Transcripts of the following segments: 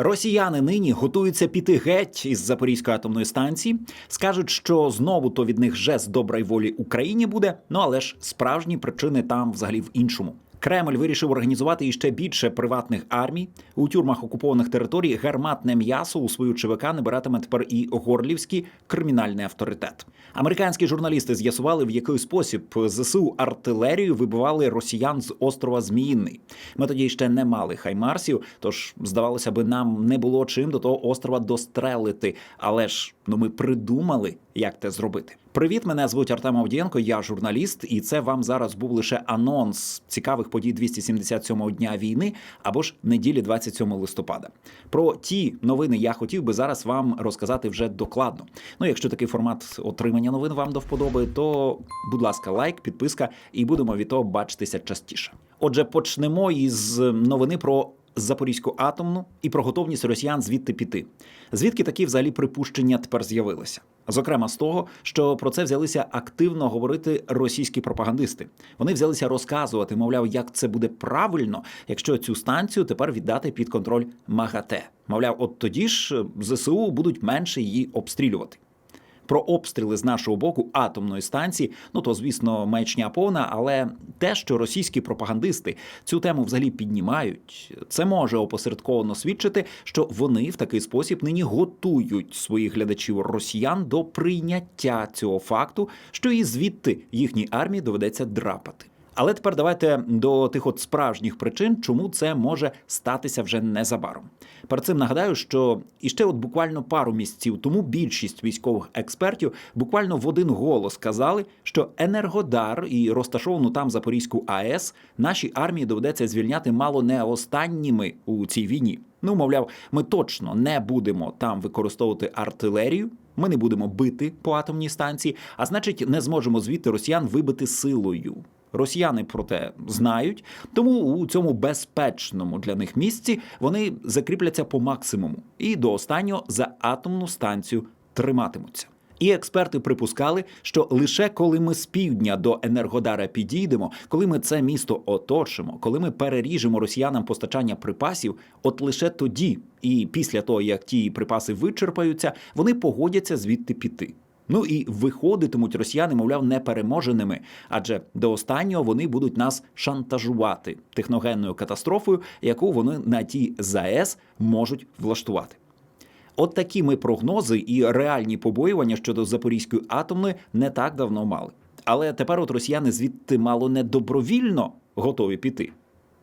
Росіяни нині готуються піти геть із Запорізької атомної станції. Скажуть, що знову то від них жест доброї волі Україні буде. Ну але ж справжні причини там взагалі в іншому. Кремль вирішив організувати іще більше приватних армій у тюрмах окупованих територій. Гарматне м'ясо у свою ЧВК набиратиме тепер і горлівський кримінальний авторитет. Американські журналісти з'ясували, в який спосіб зсу артилерію вибивали росіян з острова Зміїний. Ми тоді ще не мали хаймарсів, тож здавалося би, нам не було чим до того острова дострелити. Але ж ну ми придумали, як це зробити. Привіт, мене звуть Артем Авдієнко, я журналіст, і це вам зараз був лише анонс цікавих подій 277-го дня війни або ж неділі 27 листопада. Про ті новини я хотів би зараз вам розказати вже докладно. Ну, якщо такий формат отримання новин вам до вподоби, то будь ласка, лайк, підписка, і будемо від того бачитися частіше. Отже, почнемо із новини про Запорізьку атомну і про готовність росіян звідти піти. Звідки такі взагалі припущення тепер з'явилися? Зокрема, з того, що про це взялися активно говорити російські пропагандисти. Вони взялися розказувати, мовляв, як це буде правильно, якщо цю станцію тепер віддати під контроль МАГАТЕ. Мовляв, от тоді ж ЗСУ будуть менше її обстрілювати. Про обстріли з нашого боку атомної станції, ну то звісно, маячня повна, але те, що російські пропагандисти цю тему взагалі піднімають, це може опосередковано свідчити, що вони в такий спосіб нині готують своїх глядачів росіян до прийняття цього факту, що і звідти їхній армії доведеться драпати. Але тепер давайте до тих от справжніх причин, чому це може статися вже незабаром. Перед цим нагадаю, що іще от буквально пару місяців тому більшість військових експертів буквально в один голос казали, що Енергодар і розташовану там Запорізьку АЕС нашій армії доведеться звільняти мало не останніми у цій війні. Ну, мовляв, ми точно не будемо там використовувати артилерію. Ми не будемо бити по атомній станції, а значить, не зможемо звідти росіян вибити силою. Росіяни про те знають, тому у цьому безпечному для них місці вони закріпляться по максимуму і до останнього за атомну станцію триматимуться. І експерти припускали, що лише коли ми з півдня до Енергодара підійдемо, коли ми це місто оточимо, коли ми переріжемо росіянам постачання припасів, от лише тоді, і після того як ті припаси вичерпаються, вони погодяться звідти піти. Ну і виходитимуть росіяни, мовляв, непереможеними, адже до останнього вони будуть нас шантажувати техногенною катастрофою, яку вони на тій ЗАЕС можуть влаштувати. От такі ми прогнози і реальні побоювання щодо Запорізької атомної не так давно мали. Але тепер от росіяни звідти мало не добровільно готові піти.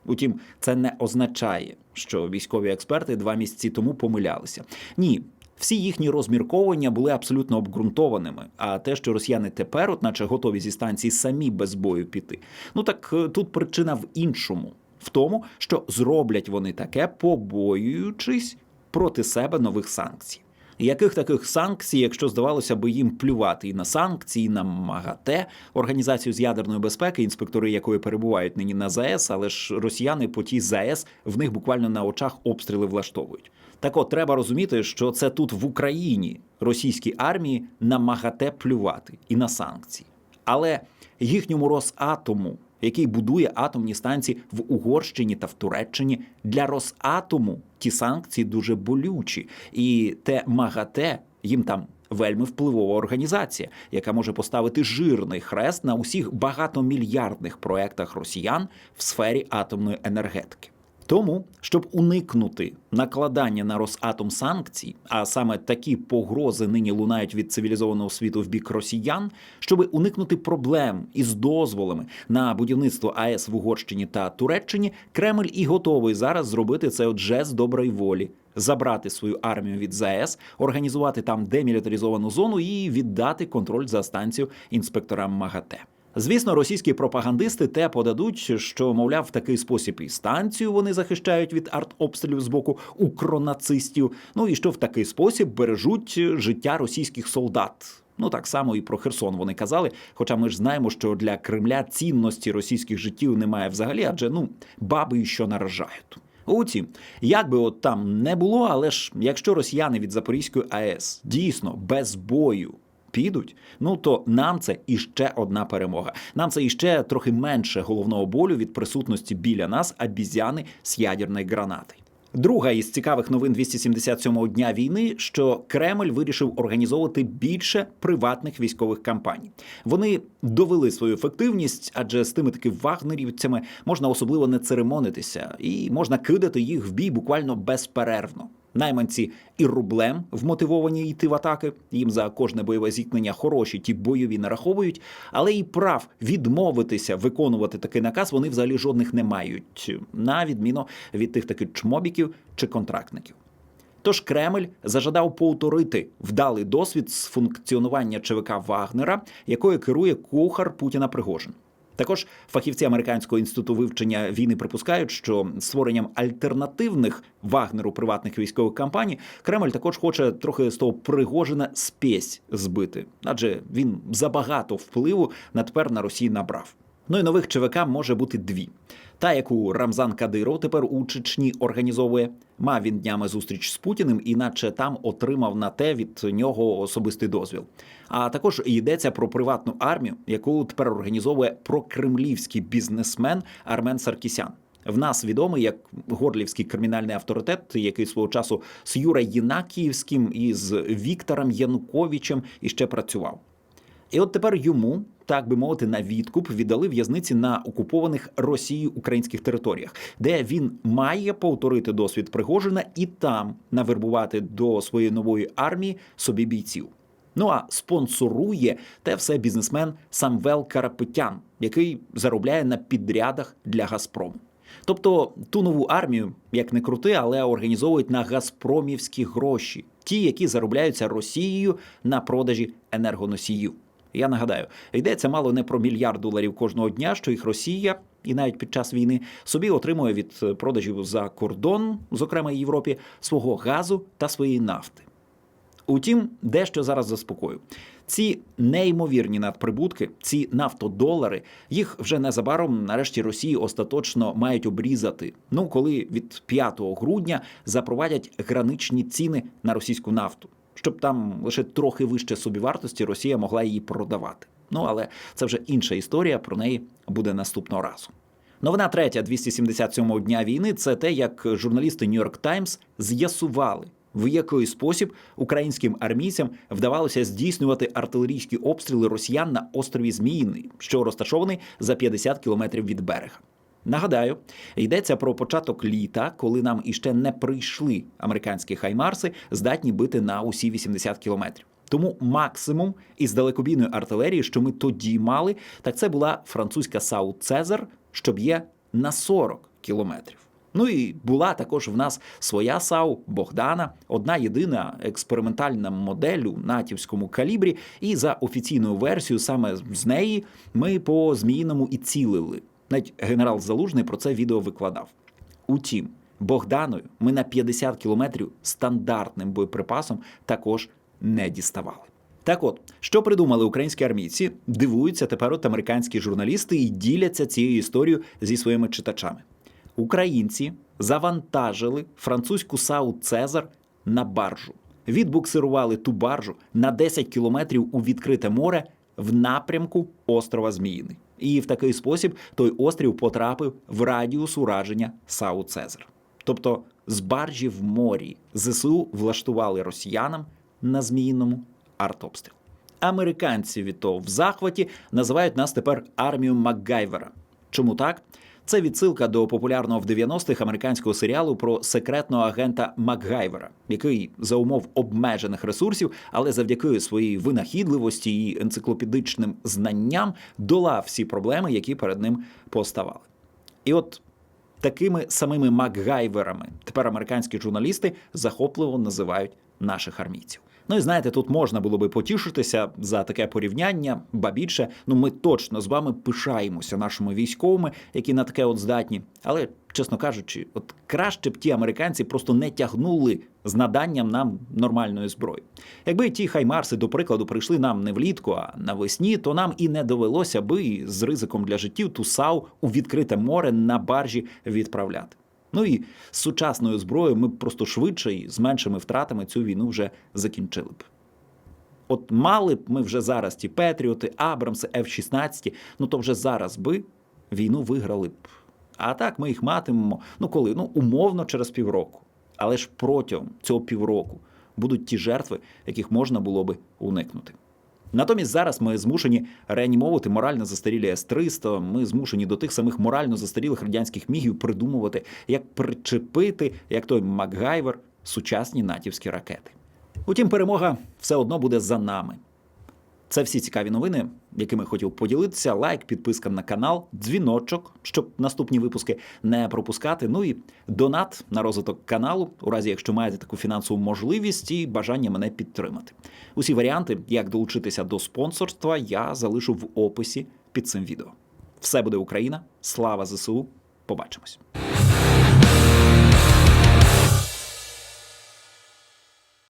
Утім, це не означає, що військові експерти два місяці тому помилялися. Ні, всі їхні розмірковання були абсолютно обґрунтованими. А те, що росіяни тепер, от наче готові зі станції самі без бою піти, ну так е, тут причина в іншому, в тому, що зроблять вони таке, побоюючись проти себе нових санкцій. Яких таких санкцій, якщо здавалося би їм плювати і на санкції, і на МАГАТЕ, організацію з ядерної безпеки, інспектори якої перебувають нині на ЗАЕС, але ж росіяни по тій ЗАЕС в них буквально на очах обстріли влаштовують. Так от треба розуміти, що це тут в Україні російській армії на МАГАТЕ плювати і на санкції. Але їхньому Росатому, який будує атомні станції в Угорщині та в Туреччині, для Росатому ті санкції дуже болючі. І те МАГАТЕ їм там вельми впливова організація, яка може поставити жирний хрест на усіх багатомільярдних проектах росіян в сфері атомної енергетики. Тому, щоб уникнути накладання на Росатом санкцій, а саме такі погрози нині лунають від цивілізованого світу в бік росіян, щоб уникнути проблем із дозволами на будівництво АЕС в Угорщині та Туреччині, Кремль і готовий зараз зробити це от жест доброї волі. Забрати свою армію від ЗАЕС, організувати там демілітаризовану зону і віддати контроль за станцію інспекторам МАГАТЕ. Звісно, російські пропагандисти те подадуть, що мовляв в такий спосіб і станцію вони захищають від артобстрілів з боку укронацистів. Ну і що в такий спосіб бережуть життя російських солдат. Ну так само і про Херсон вони казали. Хоча ми ж знаємо, що для Кремля цінності російських життів немає взагалі, адже ну баби що наражають. Утім, як би от там не було, але ж якщо росіяни від Запорізької АЕС дійсно без бою підуть, ну то нам це іще одна перемога. Нам це іще трохи менше головного болю від присутності біля нас обізяни з ядерної гранати. Друга із цікавих новин 277-го дня війни, що Кремль вирішив організовувати більше приватних військових кампаній. Вони довели свою ефективність, адже з тими таки вагнерівцями можна особливо не церемонитися, і можна кидати їх в бій буквально безперервно. Найманці і рублем вмотивовані йти в атаки. Їм за кожне бойове зіткнення хороші ті бойові нараховують, але і прав відмовитися виконувати такий наказ вони взагалі жодних не мають, на відміну від тих таких чмобіків чи контрактників. Тож Кремль зажадав повторити вдалий досвід з функціонування ЧВК Вагнера, якою керує кухар Путіна Пригожин. Також фахівці американського інституту вивчення війни припускають, що створенням альтернативних Вагнеру приватних військових кампаній Кремль також хоче трохи з того Пригожина спесь збити, адже він забагато впливу на тепер на Росії набрав. Ну і нових ЧВК може бути дві. Та, яку Рамзан Кадиров тепер у Чечні організовує, мав він днями зустріч з Путіним, і наче там отримав на те від нього особистий дозвіл. А також йдеться про приватну армію, яку тепер організовує прокремлівський бізнесмен Армен Саркісян. В нас відомий як горлівський кримінальний авторитет, який свого часу з Юра Єнакіївським і з Віктором Януковичем іще працював. І от тепер йому, так би мовити, на відкуп віддали в'язниці на окупованих Росією українських територіях, де він має повторити досвід Пригожина і там навербувати до своєї нової армії собі бійців. Ну а спонсорує те все бізнесмен Самвел Карапетян, який заробляє на підрядах для Газпрому. Тобто ту нову армію, як не крути, але організовують на газпромівські гроші, ті, які заробляються Росією на продажі енергоносіїв. Я нагадаю, йдеться мало не про мільярд доларів кожного дня, що їх Росія і навіть під час війни собі отримує від продажів за кордон, зокрема Європі, свого газу та своєї нафти. Утім, дещо зараз заспокою. Ці неймовірні надприбутки, ці нафтодолари, їх вже незабаром нарешті Росії остаточно мають обрізати. Ну коли від 5 грудня запровадять граничні ціни на російську нафту, щоб там лише трохи вище собівартості Росія могла її продавати. Ну але це вже інша історія. Про неї буде наступного разу. Новина третя 277-го дня війни це те, як журналісти Нью-Йорк Таймс з'ясували, в який спосіб українським армійцям вдавалося здійснювати артилерійські обстріли росіян на острові Зміїний, що розташований за 50 кілометрів від берега. Нагадаю, йдеться про початок літа, коли нам іще не прийшли американські хаймарси, здатні бити на усі 80 кілометрів. Тому максимум із далекобійної артилерії, що ми тоді мали, так це була французька САУ Цезар, що б'є на 40 кілометрів. Ну і була також в нас своя САУ Богдана, одна єдина експериментальна модель у натівському калібрі. І за офіційною версією, саме з неї ми по зміїному і цілили. Навіть генерал Залужний про це відео викладав. Утім, Богданою ми на 50 кілометрів стандартним боєприпасом також не діставали. Так от, що придумали українські армійці, дивуються тепер от американські журналісти і діляться цією історією зі своїми читачами. Українці завантажили французьку САУ Цезар на баржу, відбуксирували ту баржу на 10 кілометрів у відкрите море в напрямку острова Зміїний. І в такий спосіб той острів потрапив в радіус ураження САУ Цезар. Тобто з баржі в морі ЗСУ влаштували росіянам на Зміїному артобстріл. Американці від того в захваті називають нас тепер армію Макгайвера. Чому так? Це відсилка до популярного в 90-х американського серіалу про секретного агента Макгайвера, який за умов обмежених ресурсів, але завдяки своїй винахідливості і енциклопедичним знанням долав всі проблеми, які перед ним поставали. І от такими самими Макгайверами тепер американські журналісти захопливо називають наших армійців. Ну і знаєте, тут можна було би потішитися за таке порівняння, ба більше, ну ми точно з вами пишаємося нашими військовими, які на таке от здатні. Але, чесно кажучи, от краще б ті американці просто не тягнули з наданням нам нормальної зброї. Якби ті хаймарси, до прикладу, прийшли нам не влітку, а навесні, то нам і не довелося би з ризиком для життів ту САУ у відкрите море на баржі відправляти. Ну і з сучасною зброєю ми б просто швидше і з меншими втратами цю війну вже закінчили б. От мали б ми вже зараз ті Петріоти, Абрамси, F-16, ну то вже зараз би війну виграли б А так ми їх матимемо, ну коли? Ну, умовно через півроку. Але ж протягом цього півроку будуть ті жертви, яких можна було би уникнути. Натомість зараз ми змушені реанімовувати морально застарілі С-300, ми змушені до тих самих морально застарілих радянських мігів придумувати, як причепити, як той Макгайвер, сучасні натівські ракети. Утім, перемога все одно буде за нами. Це всі цікаві новини, якими хотів поділитися. Лайк, підписка на канал, дзвіночок, щоб наступні випуски не пропускати. Ну і донат на розвиток каналу, у разі якщо маєте таку фінансову можливість і бажання мене підтримати. Усі варіанти, як долучитися до спонсорства, я залишу в описі під цим відео. Все буде Україна, слава ЗСУ. Побачимось.